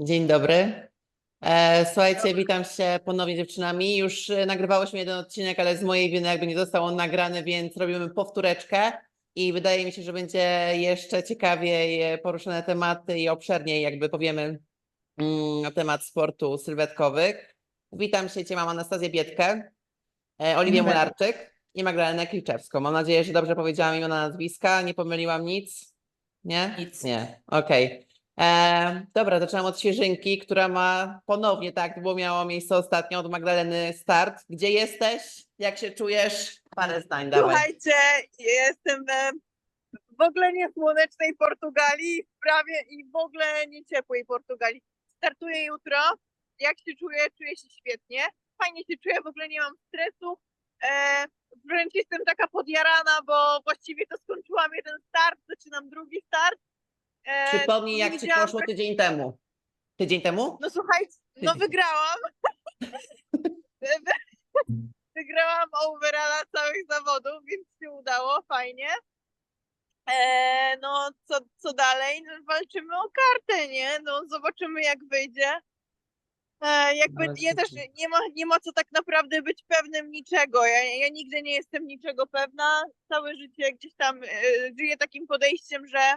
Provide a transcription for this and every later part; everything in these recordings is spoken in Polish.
Dzień dobry. E, słuchajcie, witam się ponownie dziewczynami. Już e, nagrywałyśmy jeden odcinek, ale z mojej winy jakby nie został on nagrany, więc robimy powtóreczkę i wydaje mi się, że będzie jeszcze ciekawiej poruszone tematy i obszerniej jakby powiemy mm, na temat sportu sylwetkowych. Witam się, cię mam Anastazję Biedkę, e, Oliwię. Mularczyk i Magdalenę Kliczewską. Mam nadzieję, że dobrze powiedziałam imiona, nazwiska, nie pomyliłam nic? Nie? Nic. Nie, okej. E, dobra, zaczynam od Świeżynki, która ma ponownie, tak, bo miało miejsce ostatnio, od Magdaleny start. Gdzie jesteś? Jak się czujesz? Parę zdań, dawaj. Słuchajcie, jestem w ogóle nie słonecznej Portugalii, prawie i w ogóle nie ciepłej Portugalii. Startuję jutro. Jak się czuję? Czuję się świetnie. Fajnie się czuję, w ogóle nie mam stresu. E, wręcz jestem taka podjarana, bo właściwie to skończyłam jeden start, zaczynam drugi start. E, Przypomnij, jak ci widziałam poszło tydzień temu. Tydzień temu? No słuchajcie, no wygrałam. Wygrałam overalla całych zawodów, więc się udało, fajnie. E, no, co, co dalej? No, walczymy o kartę, nie? No, zobaczymy jak wyjdzie. E, jakby Ale ja też super. nie ma, nie ma co tak naprawdę być pewnym niczego. Ja, ja nigdy nie jestem niczego pewna. Całe życie gdzieś tam e, żyję takim podejściem, że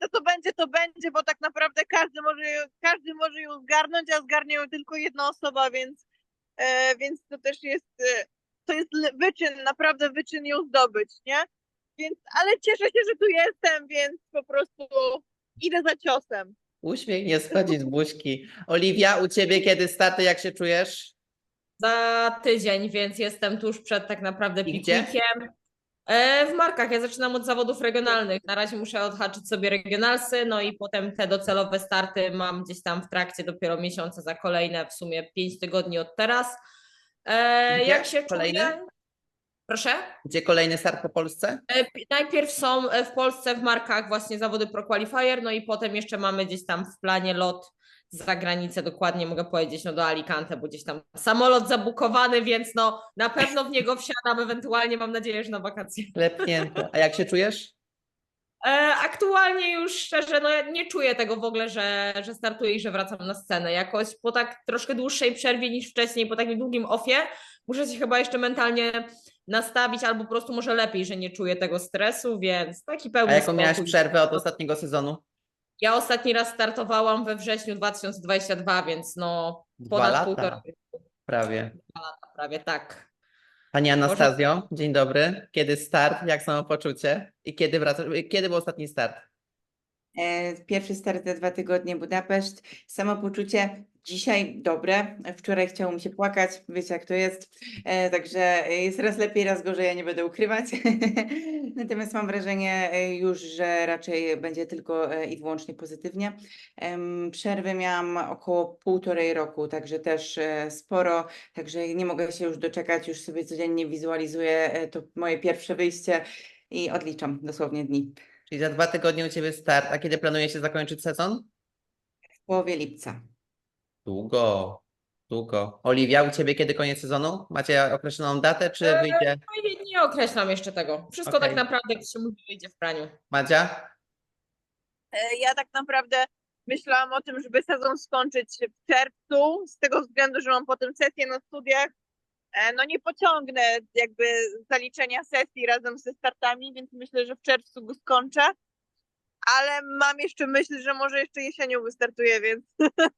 to, to będzie, to będzie, bo tak naprawdę każdy może, każdy może ją zgarnąć, a zgarnie ją tylko jedna osoba, więc, e, więc to też jest, e, to jest wyczyn, naprawdę wyczyn ją zdobyć, nie? Więc, ale cieszę się, że tu jestem, więc po prostu idę za ciosem. Uśmiech nie schodzi z buźki. Oliwia, u ciebie kiedy starty, jak się czujesz? za tydzień, więc jestem tuż przed tak naprawdę piknikiem. E, W markach. Ja zaczynam od zawodów regionalnych. Na razie muszę odhaczyć sobie regionalsy, no i potem te docelowe starty mam gdzieś tam w trakcie dopiero miesiąca za kolejne, w sumie 5 tygodni od teraz. E, Gdzie? Jak się Kolejne? czuję? Proszę? Gdzie kolejny start po Polsce? E, pi- Najpierw są w Polsce w markach właśnie zawody Pro Qualifier, no i potem jeszcze mamy gdzieś tam w planie lot za granicę, dokładnie mogę powiedzieć, no do Alicante, bo gdzieś tam samolot zabukowany, więc no na pewno w niego wsiadam, ewentualnie mam nadzieję, że na wakacje. Klepnięte. A jak się czujesz? E, aktualnie już szczerze, no nie czuję tego w ogóle, że, że startuję i że wracam na scenę. Jakoś po tak troszkę dłuższej przerwie niż wcześniej, po takim długim offie, muszę się chyba jeszcze mentalnie nastawić, albo po prostu może lepiej, że nie czuję tego stresu, więc taki A pełny jaką miałaś spokój. przerwę od ostatniego sezonu? Ja ostatni raz startowałam we wrześniu 2022, więc no Dwa ponad lata. półtora Prawie. lata prawie, tak. Pani Anastazjo, dzień dobry. Kiedy start? Jak samopoczucie? I kiedy wracasz? Kiedy był ostatni start? E, Pierwszy start za dwa tygodnie Budapeszt. Samopoczucie dzisiaj dobre. Wczoraj chciało mi się płakać, wiecie jak to jest. E, Także jest raz lepiej, raz gorzej, ja nie będę ukrywać. Natomiast mam wrażenie e, już, że raczej będzie tylko e, i wyłącznie pozytywnie. Em, Przerwy miałam około półtorej roku, także też e, sporo. Także nie mogę się już doczekać, już sobie codziennie wizualizuję e, to moje pierwsze wyjście i odliczam dosłownie dni. Czyli za dwa tygodnie u ciebie start. A kiedy planujecie zakończyć sezon? W połowie lipca. Długo. Długo. Oliwia, u ciebie kiedy koniec sezonu? Macie określoną datę, czy Eee, wyjdzie? No nie określam jeszcze tego. Wszystko Okej. tak naprawdę, jak się mówi, wyjdzie w praniu. Madzia? E, Ja tak naprawdę myślałam o tym, żeby sezon skończyć w czerwcu, z tego względu, że mam potem sesję na studiach. E, No nie pociągnę jakby zaliczenia sesji razem ze startami, więc myślę, że w czerwcu go skończę. Ale mam jeszcze myśl, że może jeszcze jesienią wystartuję, więc,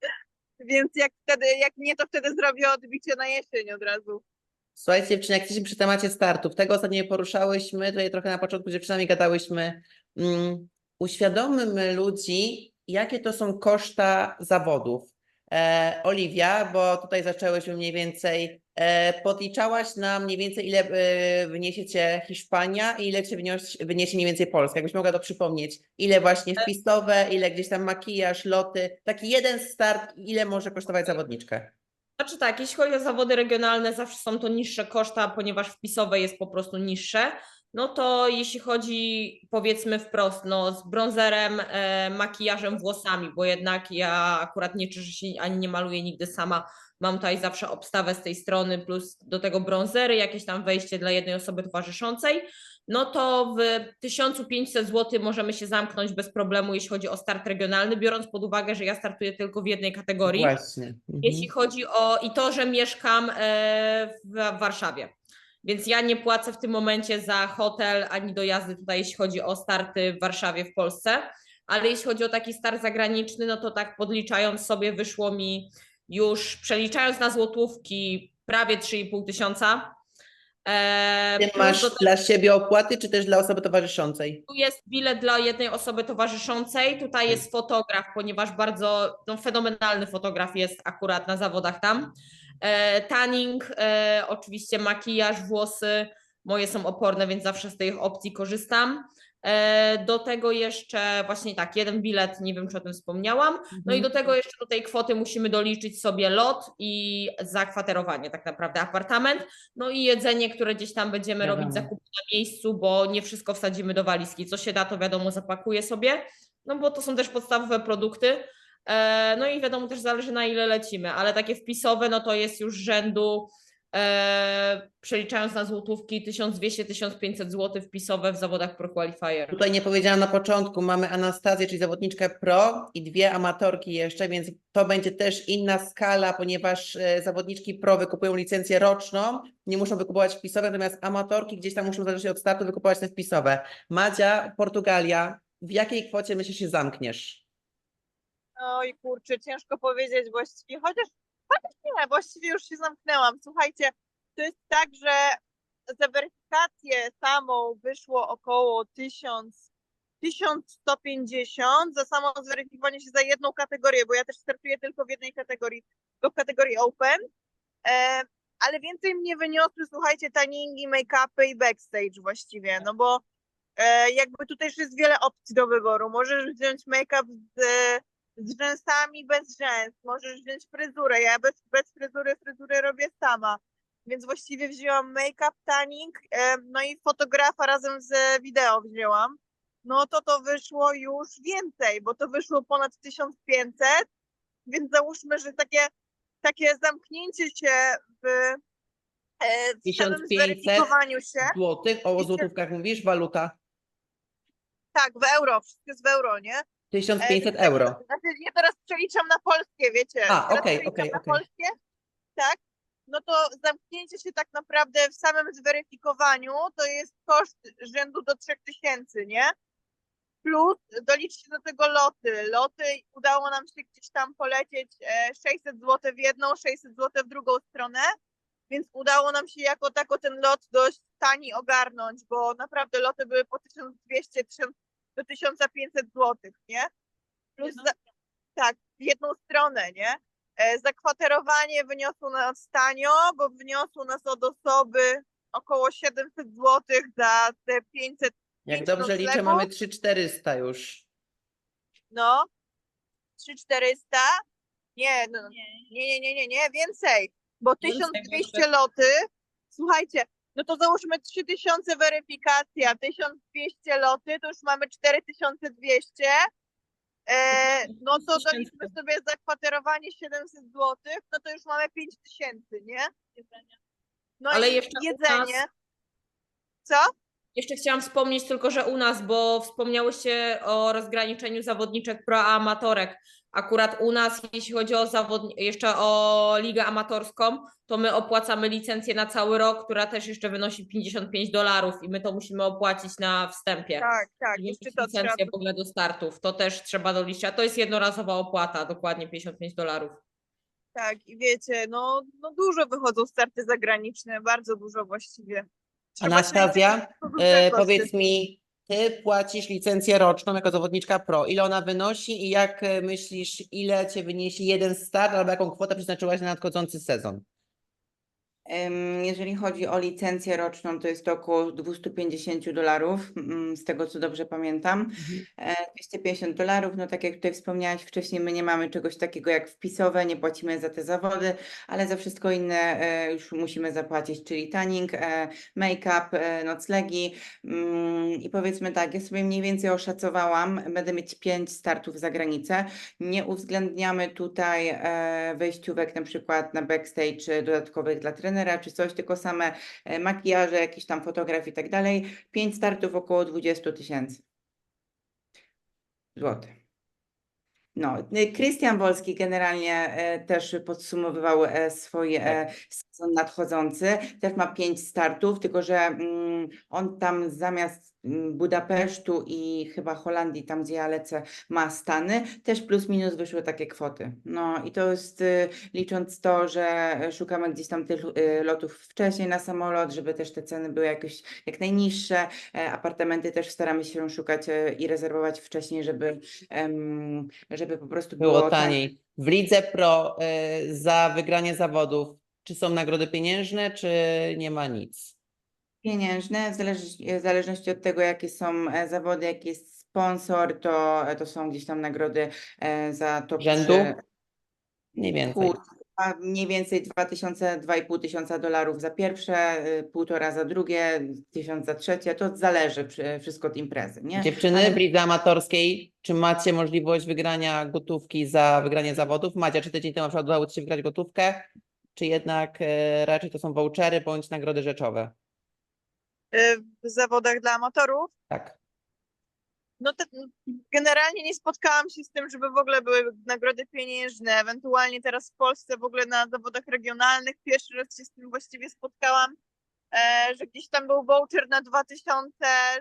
więc jak wtedy, jak nie, to wtedy zrobię odbicie na jesień od razu. Słuchajcie, dziewczyny, jak jesteśmy przy temacie startów, tego ostatnio poruszałyśmy, tutaj trochę na początku dziewczynami gadałyśmy. Uświadommy ludzi, jakie to są koszta zawodów. E, Oliwia, bo tutaj zaczęłyśmy mniej więcej, podliczałaś nam mniej więcej, ile e, wyniesie cię Hiszpania i ile cię wyniesie, wyniesie mniej więcej Polska. Jakbyś mogła to przypomnieć, ile właśnie wpisowe, ile gdzieś tam makijaż, loty, taki jeden start, ile może kosztować zawodniczkę? Znaczy tak, jeśli chodzi o zawody regionalne, zawsze są to niższe koszta, ponieważ wpisowe jest po prostu niższe. No to jeśli chodzi powiedzmy wprost, no z bronzerem, e, makijażem, włosami, bo jednak ja akurat nie czyszę się ani nie maluję nigdy sama. Mam tutaj zawsze obstawę z tej strony, plus do tego bronzery, jakieś tam wejście dla jednej osoby towarzyszącej. no to w 1500 zł możemy się zamknąć bez problemu, jeśli chodzi o start regionalny, biorąc pod uwagę, że ja startuję tylko w jednej kategorii. Właśnie. Mhm. Jeśli chodzi o i to, że mieszkam e, w Warszawie. Więc ja nie płacę w tym momencie za hotel ani dojazdy tutaj, jeśli chodzi o starty w Warszawie w Polsce. Ale jeśli chodzi o taki start zagraniczny, no to tak podliczając sobie wyszło mi już, przeliczając na złotówki, prawie 3,5 tysiąca. E, Ty plus masz do dla siebie opłaty, czy też dla osoby towarzyszącej? tu jest bilet dla jednej osoby towarzyszącej, tutaj jest fotograf, ponieważ bardzo no, fenomenalny fotograf jest akurat na zawodach tam. E, tanning, e, oczywiście makijaż, włosy, moje są oporne, więc zawsze z tych opcji korzystam. E, do tego jeszcze właśnie tak, jeden bilet, nie wiem czy o tym wspomniałam. No i do tego jeszcze do tej kwoty musimy doliczyć sobie lot i zakwaterowanie, tak naprawdę apartament. No i jedzenie, które gdzieś tam będziemy robić Wiadomo. zakupy na miejscu, bo nie wszystko wsadzimy do walizki. Co się da, to wiadomo, zapakuję sobie, no bo to są też podstawowe produkty. E, No i wiadomo, też zależy na ile lecimy, ale takie wpisowe, no to jest już rzędu, e, przeliczając na złotówki, 1200-1500 zł wpisowe w zawodach Pro Qualifier. Tutaj nie powiedziałam na początku, mamy Anastazję, czyli zawodniczkę pro i dwie amatorki jeszcze, więc to będzie też inna skala, ponieważ e, zawodniczki pro wykupują licencję roczną, nie muszą wykupować wpisowe, natomiast amatorki gdzieś tam muszą zależnie od startu wykupować te wpisowe. Madzia, Portugalia, w jakiej kwocie myślisz się zamkniesz? Oj kurczę, ciężko powiedzieć właściwie, chociaż, chociaż nie, właściwie już się zamknęłam. Słuchajcie, to jest tak, że za weryfikację samą wyszło około 1000, 1150, za samo zweryfikowanie się za jedną kategorię, bo ja też startuję tylko w jednej kategorii, tylko w kategorii Open, e, ale więcej mnie wyniosły, słuchajcie, taningi, make-upy i backstage właściwie, no bo e, jakby tutaj już jest wiele opcji do wyboru. Możesz wziąć make-up z z rzęsami bez rzęs, możesz wziąć fryzurę. Ja bez, bez fryzury fryzurę robię sama. Więc właściwie wzięłam make-up, tanning, no i fotografa razem z wideo wzięłam. No to to wyszło już więcej, bo to wyszło ponad 1500, więc załóżmy, że takie, takie zamknięcie się w, e, w samym 1500? zweryfikowaniu się, Złotych, o złotówkach mówisz, waluta? tak, w euro, wszystko jest w euro, nie? 1500 E, euro. Znaczy, ja teraz przeliczam na polskie, wiecie. A, okej, okej, na okej. polskie, tak? No to zamknięcie się tak naprawdę w samym zweryfikowaniu to jest koszt rzędu do 3000, nie? Plus doliczcie do tego loty. Loty udało nam się gdzieś tam polecieć e, 600 zł w jedną, 600 zł w drugą stronę, więc udało nam się jako tako ten lot dość tani ogarnąć, bo naprawdę loty były po 1200 1000 do 1500 zł, nie? Plus za, tak, w jedną stronę, nie? E, zakwaterowanie wyniosło nas tanio, bo wyniosło nas od osoby około 700 zł za te 500, Jak dobrze liczę, mamy 3400 już. no, 3400. Nie, no, nie, nie, nie, nie, nie, więcej, bo Więcej, 1200 więcej. loty, słuchajcie, no to załóżmy 3000 weryfikacja, 1200 loty, to już mamy 4200. E, no to 5000. daliśmy sobie zakwaterowanie 700 zł, no to już mamy 5000, nie? No Ale i jeszcze jedzenie. nas- Co? Jeszcze chciałam wspomnieć tylko, że u nas, bo wspomniałyście o rozgraniczeniu zawodniczek pro a amatorek. Akurat u nas, jeśli chodzi o zawod... jeszcze o ligę amatorską, to my opłacamy licencję na cały rok, która też jeszcze wynosi 55 dolarów i my to musimy opłacić na wstępie. Tak, tak, jeszcze to trzeba licencję w ogóle do startów. To też trzeba doliczyć. A to jest jednorazowa opłata, dokładnie 55 dolarów. Tak, i wiecie, no, no dużo wychodzą starty zagraniczne, bardzo dużo właściwie. Anastazja, E, powiedz mi, ty płacisz licencję roczną jako zawodniczka pro. Ile ona wynosi i jak e, myślisz, ile cię wyniesie jeden start albo jaką kwotę przeznaczyłaś na nadchodzący sezon? Jeżeli chodzi o licencję roczną, to jest to około 250 dolarów, mm, z tego co dobrze pamiętam. E, 250 dolarów, no tak jak tutaj wspomniałaś wcześniej, my nie mamy czegoś takiego jak wpisowe, nie płacimy za te zawody, ale za wszystko inne e, już musimy zapłacić, czyli tanning, e, make-up, e, noclegi. Mm, i powiedzmy tak, ja sobie mniej więcej oszacowałam, będę mieć 5 startów za granicę, nie uwzględniamy tutaj e, wejściówek na przykład na backstage e, dodatkowych dla trenerów, czy coś, tylko same e, makijaże, jakieś tam fotografii i tak dalej. Pięć startów około 20 tysięcy złotych. No, y, Krystian Wolski generalnie e, też podsumowywał e, swój e, sezon nadchodzący. Też ma pięć startów, tylko że mm, on tam zamiast Budapesztu i chyba Holandii, tam gdzie ja lecę, ma Stany, też plus minus wyszły takie kwoty. No i to jest y, licząc to, że szukamy gdzieś tam tych y, lotów wcześniej na samolot, żeby też te ceny były jakoś jak najniższe. E, Apartamenty też staramy się szukać e, i rezerwować wcześniej, żeby, żeby po prostu było, Było tak- taniej. W Lidze Pro y, za wygranie zawodów, czy są nagrody pieniężne, czy nie ma nic? Pieniężne, w zależności, w zależności od tego, jakie są e, zawody, jaki jest sponsor, to, to są gdzieś tam nagrody e, za top Rzędu? 3. Mniej więcej. Pół, a mniej więcej 2000, 2,5 tysiąca dolarów za pierwsze, y, półtora za drugie, tysiąc za trzecie, to zależy przy- wszystko od imprezy, nie? Dziewczyny w lidze amatorskiej, czy macie możliwość wygrania gotówki za wygranie zawodów? Macie, czy tydzień temu na przykład udało Ci się wygrać gotówkę, czy jednak e, raczej to są vouchery bądź nagrody rzeczowe? W zawodach dla amatorów. Tak. No to generalnie nie spotkałam się z tym, żeby w ogóle były nagrody pieniężne, ewentualnie teraz w Polsce w ogóle na zawodach regionalnych. Pierwszy raz się z tym właściwie spotkałam, e, że gdzieś tam był voucher na 2000,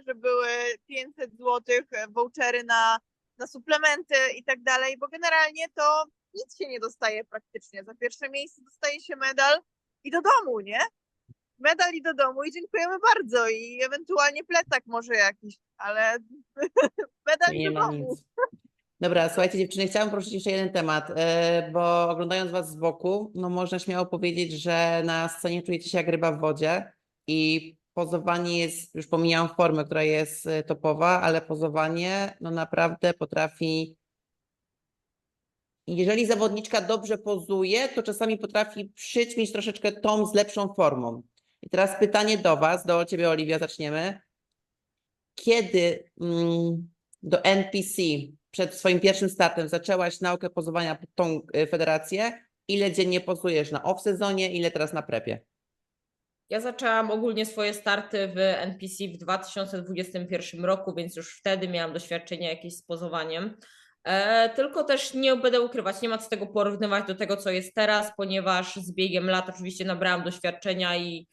że były 500 złotych e, vouchery na, na suplementy i tak dalej, bo generalnie to nic się nie dostaje praktycznie. Za pierwsze miejsce dostaje się medal i do domu, nie? Medal i do domu i dziękujemy bardzo i ewentualnie plecak może jakiś, ale medal i Nie do ma domu. nic. Dobra, słuchajcie dziewczyny, chciałam poruszyć jeszcze jeden temat, e, bo oglądając Was z boku, no można śmiało powiedzieć, że na scenie czujecie się jak ryba w wodzie i pozowanie jest, już pomijam formę, która jest e, topowa, ale pozowanie no naprawdę potrafi jeżeli zawodniczka dobrze pozuje, to czasami potrafi przyćmić troszeczkę tą z lepszą formą. I teraz pytanie do Was, do Ciebie Oliwia zaczniemy. Kiedy mm, do NPC przed swoim pierwszym startem zaczęłaś naukę pozowania pod tą y, federację? Ile dziennie pozujesz na off-sezonie, ile teraz na prepie? Ja zaczęłam ogólnie swoje starty w NPC w 2021 roku, więc już wtedy miałam doświadczenie jakieś z pozowaniem. E, tylko też nie będę ukrywać, nie ma co tego porównywać do tego, co jest teraz, ponieważ z biegiem lat oczywiście nabrałam doświadczenia i,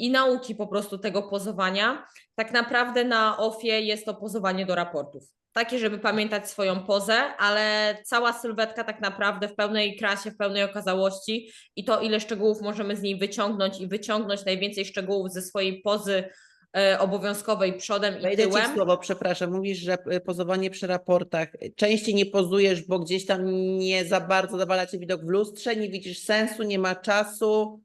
i nauki po prostu tego pozowania. Tak naprawdę na ofie jest to pozowanie do raportów. Takie, żeby pamiętać swoją pozę, ale cała sylwetka tak naprawdę w pełnej krasie, w pełnej okazałości i to, ile szczegółów możemy z niej wyciągnąć i wyciągnąć najwięcej szczegółów ze swojej pozy e, obowiązkowej przodem i Wejdę Ci tyłem. słowo, przepraszam. Mówisz, że y, pozowanie przy raportach. Częściej nie pozujesz, bo gdzieś tam nie za bardzo zawala Cię widok w lustrze, nie widzisz sensu, nie ma czasu.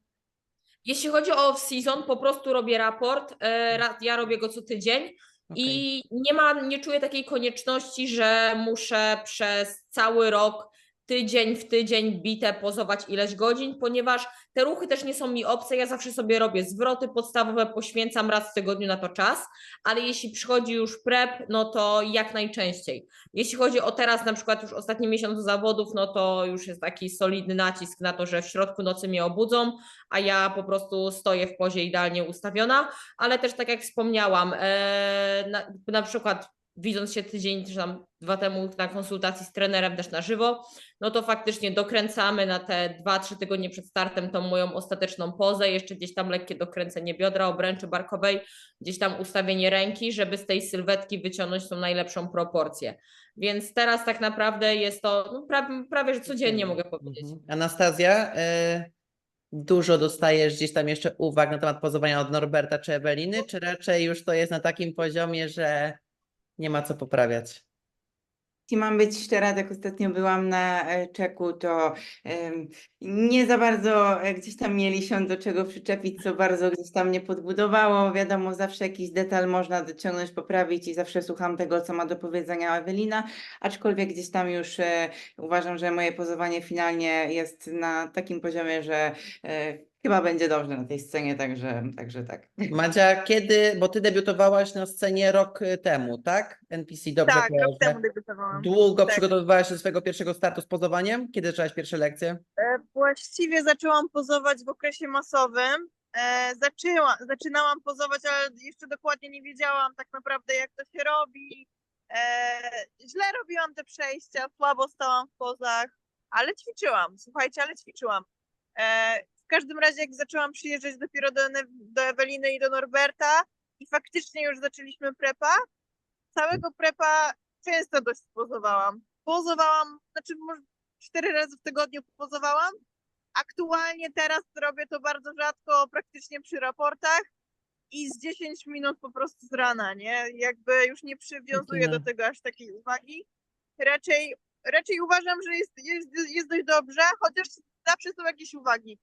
Jeśli chodzi o off-season, po prostu robię raport. e, ra- Ja robię go co tydzień Okej. i nie ma, nie czuję takiej konieczności, że muszę przez cały rok, tydzień w tydzień bite pozować ileś godzin, ponieważ te ruchy też nie są mi obce. Ja zawsze sobie robię zwroty podstawowe, poświęcam raz w tygodniu na to czas, ale jeśli przychodzi już prep, no to jak najczęściej. Jeśli chodzi o teraz, na przykład już ostatni miesiąc zawodów, no to już jest taki solidny nacisk na to, że w środku nocy mnie obudzą, a ja po prostu stoję w pozie idealnie ustawiona, ale też tak jak wspomniałam, e, na, na przykład widząc się tydzień czy tam dwa temu na konsultacji z trenerem też na żywo, no to faktycznie dokręcamy na te dwa, trzy tygodnie przed startem tą moją ostateczną pozę, jeszcze gdzieś tam lekkie dokręcenie biodra, obręczy barkowej, gdzieś tam ustawienie ręki, żeby z tej sylwetki wyciągnąć tą najlepszą proporcję. Więc teraz tak naprawdę jest to no, prawie, prawie że codziennie mogę powiedzieć. Mhm. Anastazja, y, dużo dostajesz gdzieś tam jeszcze uwag na temat pozowania od Norberta czy Eweliny, czy raczej już to jest na takim poziomie, że nie ma co poprawiać? Jeśli mam być szczera, jak ostatnio byłam na e, czeku, to nie za bardzo e, gdzieś tam mieli się do czego przyczepić, co bardzo gdzieś tam mnie podbudowało. Wiadomo, zawsze jakiś detal można dociągnąć, poprawić i zawsze słucham tego, co ma do powiedzenia Ewelina, aczkolwiek gdzieś tam już e, uważam, że moje pozowanie finalnie jest na takim poziomie, że e, chyba będzie dobrze na tej scenie, także, także tak. Madzia, kiedy, bo ty debiutowałaś na scenie rok y, temu, tak? NPC, dobrze tak, rok temu debiutowałam. Długo Tak. przygotowywałaś się do swojego pierwszego startu z pozowaniem? Kiedy zaczęłaś pierwsze lekcje? E, Właściwie zaczęłam pozować w okresie masowym. E, zaczęła, zaczynałam pozować, ale jeszcze dokładnie nie wiedziałam tak naprawdę, jak to się robi. E, źle robiłam te przejścia, słabo stałam w pozach, ale ćwiczyłam, słuchajcie, ale ćwiczyłam. E, w każdym razie, jak zaczęłam przyjeżdżać dopiero do, do Eweliny i do Norberta i faktycznie już zaczęliśmy prepa, całego prepa często dość pozowałam. Pozowałam, znaczy może cztery razy w tygodniu pozowałam. Aktualnie teraz robię to bardzo rzadko, praktycznie przy raportach i z 10 minut po prostu z rana, nie? Jakby już nie przywiązuję do tego aż takiej uwagi. Raczej, raczej uważam, że jest, jest, jest dość dobrze, chociaż zawsze są jakieś uwagi.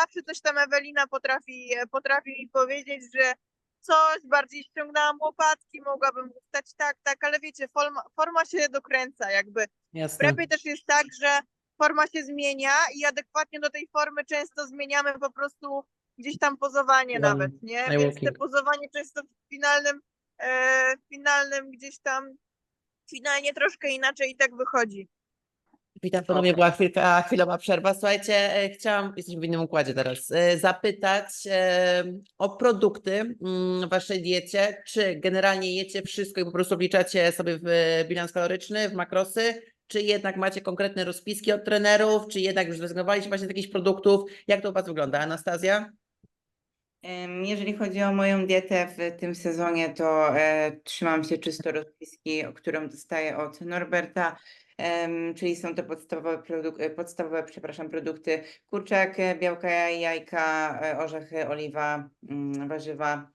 Zawsze coś tam Ewelina potrafi, potrafi mi powiedzieć, że coś bardziej ściągnęłam łopatki, mogłabym ustać tak, tak, ale wiecie, forma, forma się dokręca jakby. W Jasne. prepie też jest tak, że forma się zmienia i adekwatnie do tej formy często zmieniamy po prostu gdzieś tam pozowanie Wam- nawet, nie? Więc te walking. pozowanie często w finalnym, e, w finalnym gdzieś tam, finalnie troszkę inaczej i tak wychodzi. Witam ponownie, była chwilka, chwilowa przerwa. Słuchajcie, e, chciałam, jesteśmy w innym układzie teraz, e, zapytać e, o produkty mm, w waszej diecie. Czy generalnie jecie wszystko i po prostu wliczacie sobie w bilans kaloryczny, w makrosy, czy jednak macie konkretne rozpiski od trenerów, czy jednak już zrezygnowaliście właśnie z jakichś produktów? Jak to u was wygląda? Anastazja? Jeżeli chodzi o moją dietę w tym sezonie, to e, trzymam się czysto rozpiski, którą dostaję od Norberta, czyli są to podstawowe, produk- e, podstawowe przepraszam, produkty kurczak, e, białka, jajka, e, orzechy, oliwa, mm, warzywa,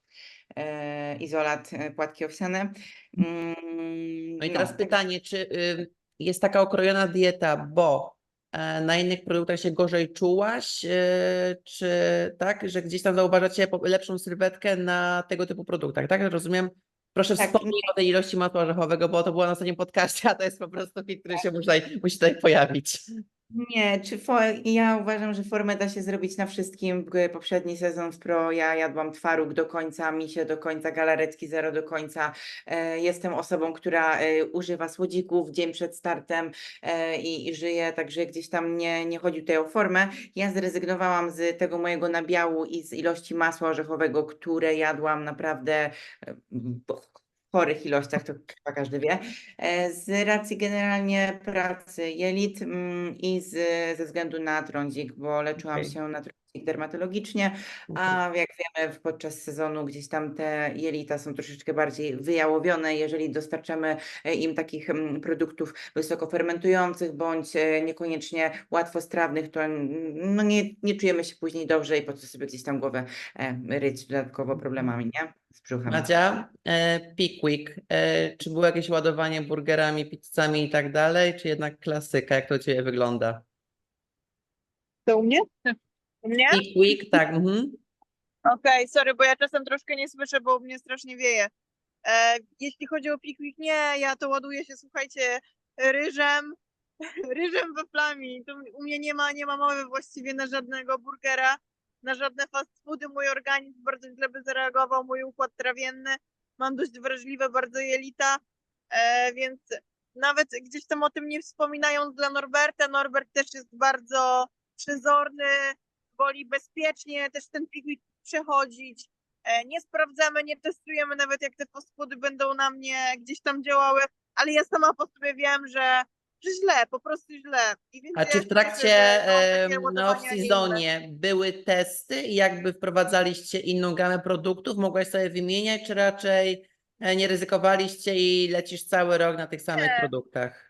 izolat, płatki owsiane. Mm, No i teraz tak. pytanie, czy jest taka okrojona dieta, bo na innych produktach się gorzej czułaś, czy tak, że gdzieś tam zauważacie lepszą sylwetkę na tego typu produktach, tak? Rozumiem. Proszę Tak, wspomnij o tej ilości masła orzechowego, bo to było na ostatnim podcaście, a to jest po prostu hit, który się musi tutaj, musi tutaj pojawić. Nie, czy ja uważam, że formę da się zrobić na wszystkim. Poprzedni sezon w Pro ja jadłam twaróg do końca, misie do końca, galaretki zero do końca. E, jestem osobą, która e, używa słodzików dzień przed startem e, i, i żyje, także gdzieś tam nie, nie chodzi tutaj o formę. Ja zrezygnowałam z tego mojego nabiału i z ilości masła orzechowego, które jadłam naprawdę e, w chorych ilościach, to chyba każdy wie. E, Z racji generalnie pracy jelit mm, i z, ze względu na trądzik, bo leczyłam Okej. się na trądzik dermatologicznie, a jak wiemy w- podczas sezonu gdzieś tam te jelita są troszeczkę bardziej wyjałowione. Jeżeli dostarczamy e, im takich mm, produktów wysoko fermentujących bądź e, niekoniecznie łatwostrawnych, to no nie, nie czujemy się później dobrze i po co sobie gdzieś tam głowę e, ryć dodatkowo problemami, nie? Z brzuchem. Madzia, e, Pickwick, e, czy było jakieś ładowanie burgerami, pizzami i tak dalej, czy jednak klasyka? Jak to u Ciebie wygląda? To u mnie? Mnie? Pickwick, tak, mhm. Okej, sorry, bo ja czasem troszkę nie słyszę, bo u mnie strasznie wieje. E, jeśli chodzi o piknik, nie, ja to ładuję się, słuchajcie, ryżem, ryżem waflami. Tu u mnie nie ma, nie ma mowy właściwie na żadnego burgera, na żadne fast foody. Mój organizm bardzo źle by zareagował, mój układ trawienny. Mam dość wrażliwe bardzo jelita, e, więc nawet gdzieś tam o tym nie wspominając dla Norberta, Norbert też jest bardzo przezorny, woli bezpiecznie też ten piknik przechodzić. E, Nie sprawdzamy, nie testujemy nawet jak te foody będą na mnie gdzieś tam działały, ale ja sama po sobie wiem, że, że źle, po prostu źle. A czy w trakcie cieszę, że mam takie em, na ładowania nie inne. off-seasonie były testy i jakby wprowadzaliście inną gamę produktów? Mogłaś sobie wymieniać, czy raczej e, nie ryzykowaliście i lecisz cały rok na tych samych Nie. produktach?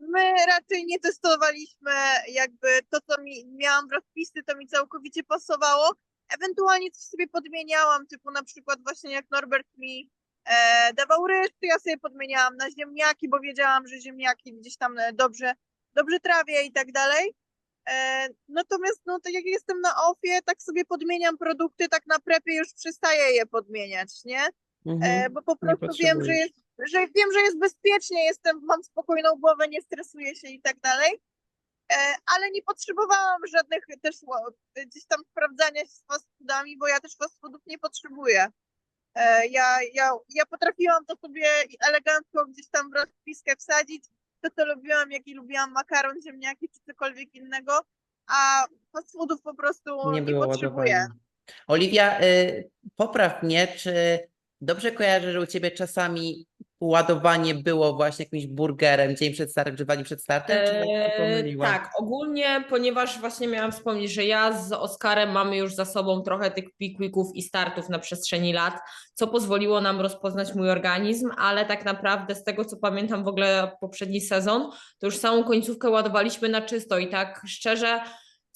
My raczej nie testowaliśmy jakby to, co mi miałam w rozpisy, to mi całkowicie pasowało. Ewentualnie coś sobie podmieniałam, typu na przykład właśnie jak Norbert mi e, dawał ryż, to ja sobie podmieniałam na ziemniaki, bo wiedziałam, że ziemniaki gdzieś tam e, dobrze, dobrze trawię i tak dalej. E, natomiast no tak jak jestem na ofie, tak sobie podmieniam produkty, tak na prepie już przestaję je podmieniać, nie? Mhm. E, bo po prostu wiem, że jest, że wiem, że jest bezpiecznie, jestem, mam spokojną głowę, nie stresuję się i tak dalej. e, ale nie potrzebowałam żadnych też gdzieś tam sprawdzania się z fast foodami, bo ja też fast foodów nie potrzebuję. E, Ja, ja, ja potrafiłam to sobie elegancko gdzieś tam w rozpiskę wsadzić, to co lubiłam, jaki lubiłam makaron, ziemniaki czy cokolwiek innego, a fast foodów po prostu Nie nie, potrzebuję. Oliwia, y, popraw mnie, czy dobrze kojarzę, że u Ciebie czasami ładowanie było właśnie jakimś burgerem dzień przed startem, czy dwa dni przed startem, tak Eee, tak, ogólnie, ponieważ właśnie miałam wspomnieć, że ja z Oskarem mamy już za sobą trochę tych pikwików i startów na przestrzeni lat, co pozwoliło nam rozpoznać mój organizm, ale tak naprawdę z tego, co pamiętam w ogóle poprzedni sezon, to już samą końcówkę ładowaliśmy na czysto i tak szczerze,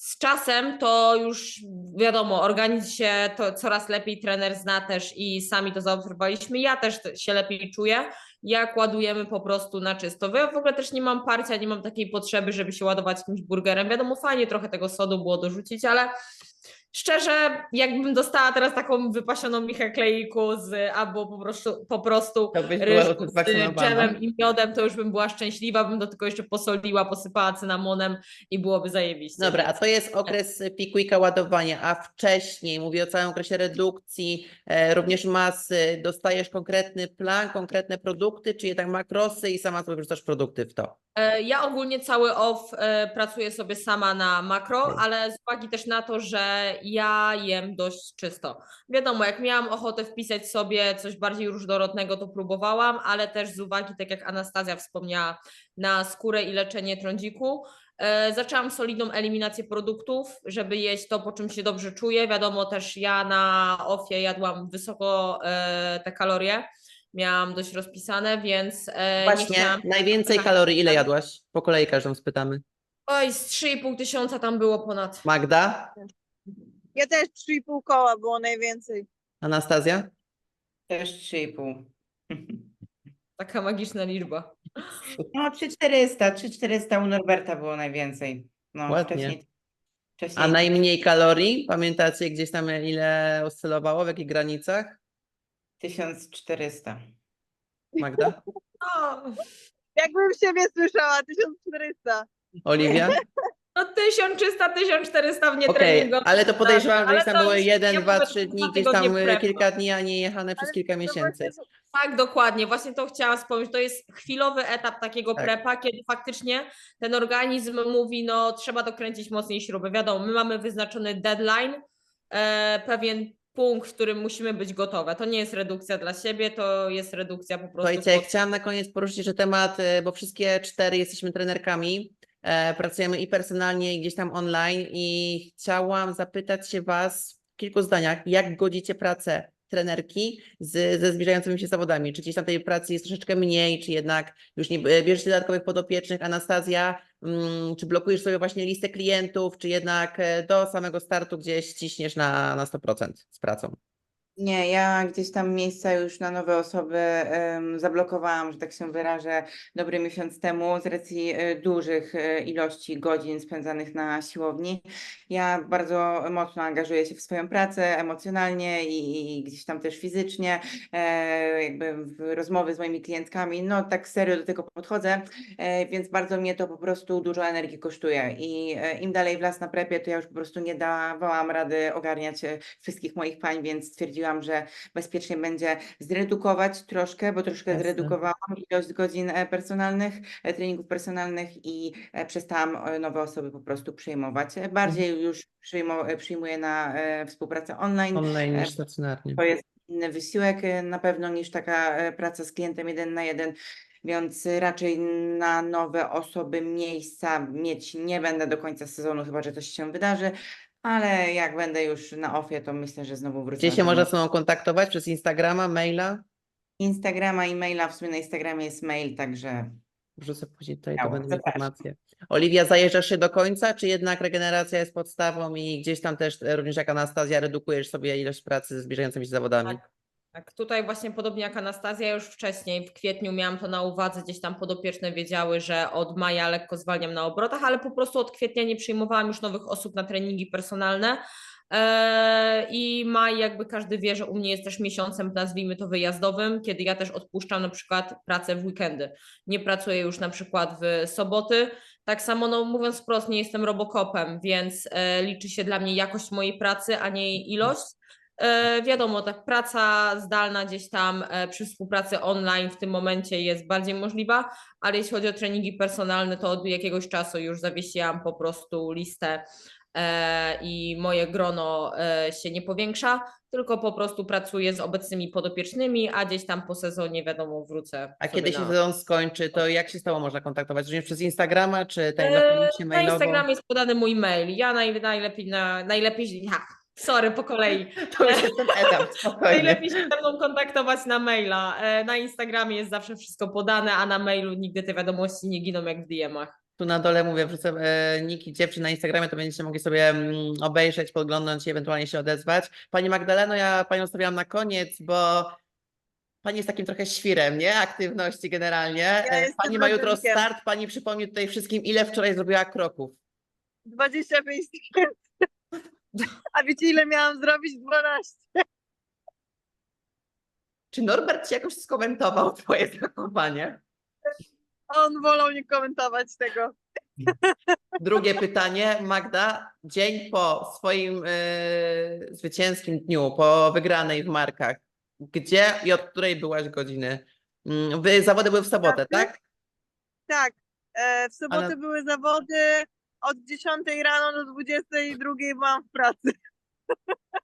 z czasem to już wiadomo, organizm się to coraz lepiej trener zna też i sami to zaobserwowaliśmy. Ja też te- się lepiej czuję, jak ładujemy po prostu na czysto. Ja w ogóle też nie mam parcia, nie mam takiej potrzeby, żeby się ładować jakimś burgerem. Wiadomo, fajnie trochę tego sodu było dorzucić, ale szczerze, jakbym dostała teraz taką wypasioną michę kleiku z albo po prostu, po prostu ryżu z usatysfakcjonowana. dżemem i miodem, to już bym była szczęśliwa, bym do tego jeszcze posoliła, posypała cynamonem i byłoby zajebiście. Dobra, a to jest okres piku i ładowania, a wcześniej, mówię o całym okresie redukcji, e, również masy, dostajesz konkretny plan, konkretne produkty, czy jednak makrosy i sama sobie wrzucasz produkty w to? E, Ja ogólnie cały off e, pracuję sobie sama na makro, ale z uwagi też na to, że ja jem dość czysto. Wiadomo, jak miałam ochotę wpisać sobie coś bardziej różnorodnego, to próbowałam, ale też z uwagi, tak jak Anastazja wspomniała, na skórę i leczenie trądziku. e, Zaczęłam solidną eliminację produktów, żeby jeść to, po czym się dobrze czuję. Wiadomo, też ja na offie jadłam wysoko e, te kalorie, miałam dość rozpisane, więc e, nie Właśnie, chciałam najwięcej Tak. kalorii ile jadłaś? Po kolei każdą spytamy. Oj, z 3,5 tysiąca tam było ponad. Magda? Ja też 3,5 koła było najwięcej. Anastazja? Też 3,5. Taka magiczna liczba. No 3400, 3400 u Norberta było najwięcej. No, Ładnie. wcześniej, wcześniej A najmniej kalorii? Pamiętacie gdzieś tam ile oscylowało, w jakich granicach? 1400. Magda? No, Jakbym siebie słyszała, 1400. Oliwia? no 1300, 1400 w Okej, nietreningu. ale to podejrzewam, że Ale gdzieś tam to były już jeden, ja dwa, mówię, trzy dni, dwa gdzieś tam tygodnie prepa. kilka dni, a nie jechane przez kilka miesięcy. Tak, dokładnie. Właśnie to chciałam wspomnieć. To jest chwilowy etap takiego Tak. prepa, kiedy faktycznie ten organizm mówi, no trzeba dokręcić mocniej śruby. Wiadomo, my mamy wyznaczony deadline, e, pewien punkt, w którym musimy być gotowe. To nie jest redukcja dla siebie, to jest redukcja po prostu. Słuchajcie, pod- chciałam na koniec poruszyć jeszcze temat, e, bo wszystkie cztery jesteśmy trenerkami, pracujemy i personalnie, i gdzieś tam online i chciałam zapytać się Was w kilku zdaniach, jak godzicie pracę trenerki z, ze zbliżającymi się zawodami? Czy gdzieś tam tej pracy jest troszeczkę mniej, czy jednak już nie e, bierzecie dodatkowych podopiecznych? Anastazja, mm, czy blokujesz sobie właśnie listę klientów, czy jednak e, do samego startu gdzieś ciśniesz na, na 100% z pracą? Nie, ja gdzieś tam miejsca już na nowe osoby zablokowałam, że tak się wyrażę, dobry miesiąc temu z racji e, dużych e, ilości godzin spędzanych na siłowni. Ja bardzo mocno angażuję się w swoją pracę emocjonalnie i, i gdzieś tam też fizycznie, e, jakby w rozmowy z moimi klientkami. No tak serio do tego podchodzę, e, więc bardzo mnie to po prostu dużo energii kosztuje i e, im dalej w las na prepie, to ja już po prostu nie dawałam rady ogarniać e, wszystkich moich pań, więc stwierdziłam, że bezpiecznie będzie zredukować troszkę, bo troszkę Jasne. zredukowałam ilość godzin e, personalnych, e, treningów personalnych i e, przestałam nowe osoby po prostu przyjmować. Bardziej już przyjmo, e, przyjmuję na współpracę online. Online niż stacjonarnie. To jest inny wysiłek na pewno niż taka praca z klientem jeden na jeden, więc raczej na nowe osoby miejsca mieć nie będę do końca sezonu, chyba że coś się wydarzy, ale jak będę już na ofie, to myślę, że znowu wrócę. Gdzie na się można z Tobą kontaktować? Przez Instagrama, maila? Instagrama i maila, w sumie na Instagramie jest mail, także Wrzucę później tutaj, to będą zapraszam. informacje. Oliwia, zajeżdżasz się do końca, czy jednak regeneracja jest podstawą i gdzieś tam też e, również jak Anastazja redukujesz sobie ilość pracy ze zbliżającymi się zawodami? Tak, tutaj właśnie podobnie jak Anastazja już wcześniej, w kwietniu miałam to na uwadze, gdzieś tam podopieczne wiedziały, że od maja lekko zwalniam na obrotach, ale po prostu od kwietnia nie przyjmowałam już nowych osób na treningi personalne, E, I maj, jakby każdy wie, że u mnie jest też miesiącem, nazwijmy to wyjazdowym, kiedy ja też odpuszczam na przykład pracę w weekendy. Nie pracuję już na przykład w soboty. Tak samo, no mówiąc wprost, nie jestem robokopem, więc e, liczy się dla mnie jakość mojej pracy, a nie jej ilość. E, wiadomo, tak praca zdalna gdzieś tam e, przy współpracy online w tym momencie jest bardziej możliwa, ale jeśli chodzi o treningi personalne, to od jakiegoś czasu już zawiesiłam po prostu listę e, i moje grono się nie powiększa, tylko po prostu pracuję z obecnymi podopiecznymi, a gdzieś tam po sezonie wiadomo wrócę. A kiedy się na... sezon skończy, to jak się z Tobą można kontaktować? Również przez Instagrama, czy telefonicznie, Na mailowo? Instagramie jest podany mój mail. Ja naj, najlepiej, na, najlepiej, ja, sorry, po kolei. To już jest ten etap, spokojnie. Najlepiej się ze mną kontaktować na maila. E, Na Instagramie jest zawsze wszystko podane, a na mailu nigdy te wiadomości nie giną jak w DM-ach. Tu na dole mówię, wrzucę e, niki dziewczyn na Instagramie, to będziecie mogli sobie mm, obejrzeć, podglądnąć i ewentualnie się odezwać. Pani Magdaleno, ja Panią stawiałam na koniec, bo Pani jest takim trochę świrem, nie? Aktywności generalnie. E, jestem Pani ma jutro start, Pani przypomni tutaj wszystkim, ile wczoraj zrobiła kroków. 25 tysięcy. A wiecie ile miałam zrobić? 12. Czy Norbert Ci jakoś skomentował Twoje zachowanie? On wolał nie komentować tego. Drugie pytanie, Magda. Dzień po swoim e, zwycięskim dniu, po wygranej w markach, gdzie i od której byłaś godziny? Mm, Wy zawody były w sobotę, tak? Tak. E, w sobotę Ale- były zawody od 10 rano do 22 byłam w pracy.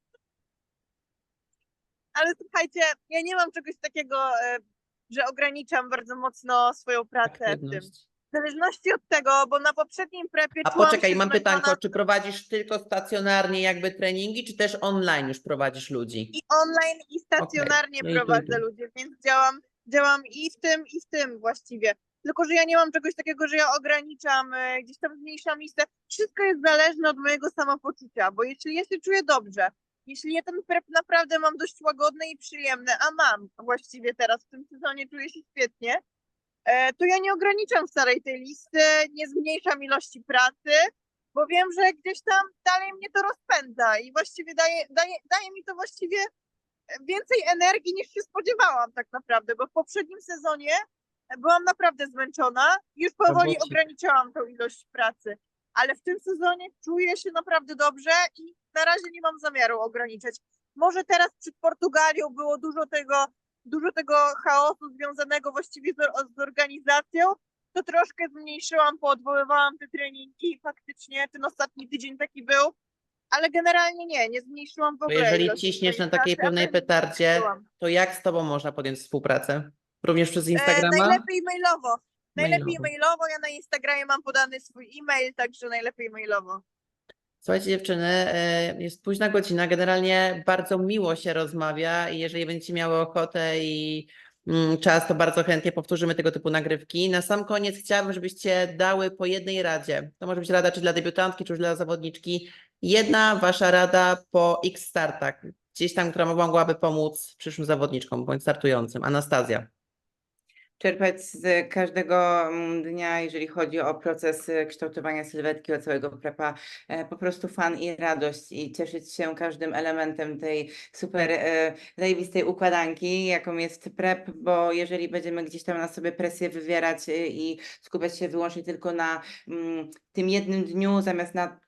Ale słuchajcie, ja nie mam czegoś takiego, e, że ograniczam bardzo mocno swoją pracę w tym. W zależności od tego, bo na poprzednim prepie A poczekaj, mam pytanko, czy prowadzisz tylko stacjonarnie jakby treningi, czy też online już prowadzisz ludzi? i online, i stacjonarnie No i tu, i prowadzę tu. ludzi, więc działam, działam i w tym, i w tym właściwie. Tylko, że ja nie mam czegoś takiego, że ja ograniczam, e, gdzieś tam zmniejszam listę. Wszystko jest zależne od mojego samopoczucia, bo jeśli ja się czuję dobrze, jeśli ja ten prep naprawdę mam dość łagodny i przyjemny, a mam właściwie teraz w tym sezonie czuję się świetnie, e, to ja nie ograniczam wcale tej listy, nie zmniejszam ilości pracy, bo wiem, że gdzieś tam dalej mnie to rozpędza i właściwie daje, daje, daje mi to właściwie więcej energii niż się spodziewałam tak naprawdę, bo w poprzednim sezonie byłam naprawdę zmęczona już powoli ograniczałam tą ilość pracy. Ale w tym sezonie czuję się naprawdę dobrze i na razie nie mam zamiaru ograniczać. Może teraz przed Portugalią było dużo tego, dużo tego chaosu związanego właściwie z, z organizacją, to troszkę zmniejszyłam, poodwoływałam te treningi i faktycznie ten ostatni tydzień taki był, ale generalnie nie, nie zmniejszyłam w ogóle. jeżeli ilości ciśniesz na takiej pracy, pełnej wręcz petardzie, to jak z Tobą można podjąć współpracę? Również przez E, Instagrama? najlepiej mailowo. Najlepiej Mailowo. mailowo. Ja na Instagramie mam podany swój e-mail, także najlepiej mailowo. Słuchajcie dziewczyny, e, jest późna godzina, generalnie bardzo miło się rozmawia i jeżeli będziecie miały ochotę i mm, czas, to bardzo chętnie powtórzymy tego typu nagrywki. Na sam koniec chciałabym, żebyście dały po jednej radzie. To może być rada czy dla debiutantki, czy już dla zawodniczki. Jedna wasza rada po X startach, gdzieś tam, która mogłaby pomóc przyszłym zawodniczkom bądź startującym. Anastazja. Czerpać z każdego mm, dnia, jeżeli chodzi o proces e, kształtowania sylwetki, od całego prepa, e, po prostu fan i radość i cieszyć się każdym elementem tej super e, zajebistej układanki, jaką jest prep, bo jeżeli będziemy gdzieś tam na sobie presję wywierać i skupiać się wyłącznie tylko na mm, tym jednym dniu, zamiast na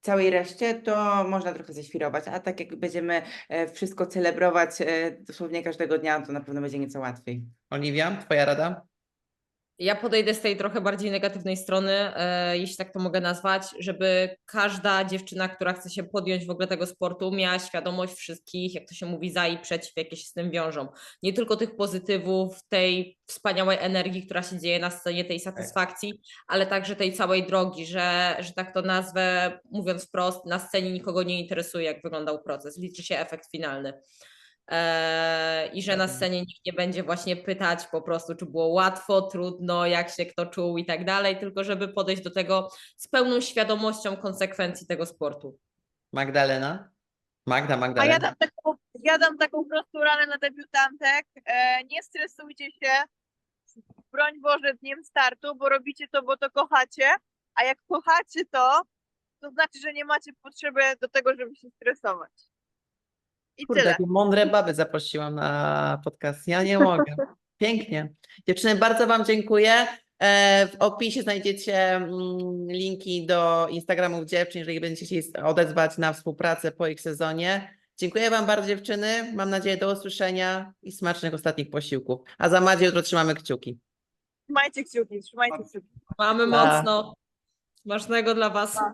całej reszcie, to można trochę ześwirować, a tak jak będziemy e, wszystko celebrować e, dosłownie każdego dnia, to na pewno będzie nieco łatwiej. Oliwia, twoja rada? Ja podejdę z tej trochę bardziej negatywnej strony, e, jeśli tak to mogę nazwać, żeby każda dziewczyna, która chce się podjąć w ogóle tego sportu, miała świadomość wszystkich, jak to się mówi, za i przeciw, jakie się z tym wiążą. Nie tylko tych pozytywów, tej wspaniałej energii, która się dzieje na scenie, tej satysfakcji, ale także tej całej drogi, że, że tak to nazwę, mówiąc wprost, na scenie nikogo nie interesuje, jak wyglądał proces, liczy się efekt finalny. Eee, I że na Mhm. scenie nikt nie będzie właśnie pytać po prostu, czy było łatwo, trudno, jak się kto czuł i tak dalej, tylko żeby podejść do tego z pełną świadomością konsekwencji tego sportu. Magdalena? Magda, A Magdalena. ja dam taką, ja dam taką prostą radę na debiutantek. E, nie stresujcie się, broń Boże, dniem startu, bo robicie to, bo to kochacie. A jak kochacie to, to znaczy, że nie macie potrzeby do tego, żeby się stresować. I Kurde, tyle. jakie mądre baby zaprosiłam na podcast. Ja nie mogę. Pięknie. Dziewczyny, bardzo Wam dziękuję. E, W opisie znajdziecie mm, linki do Instagramów dziewczyn, jeżeli będziecie się odezwać na współpracę po ich sezonie. Dziękuję Wam bardzo dziewczyny. Mam nadzieję do usłyszenia i smacznych ostatnich posiłków. A za Madzie jutro trzymamy kciuki. Trzymajcie kciuki, trzymajcie kciuki. Mamy Pa. mocno. Smacznego dla Was. Pa.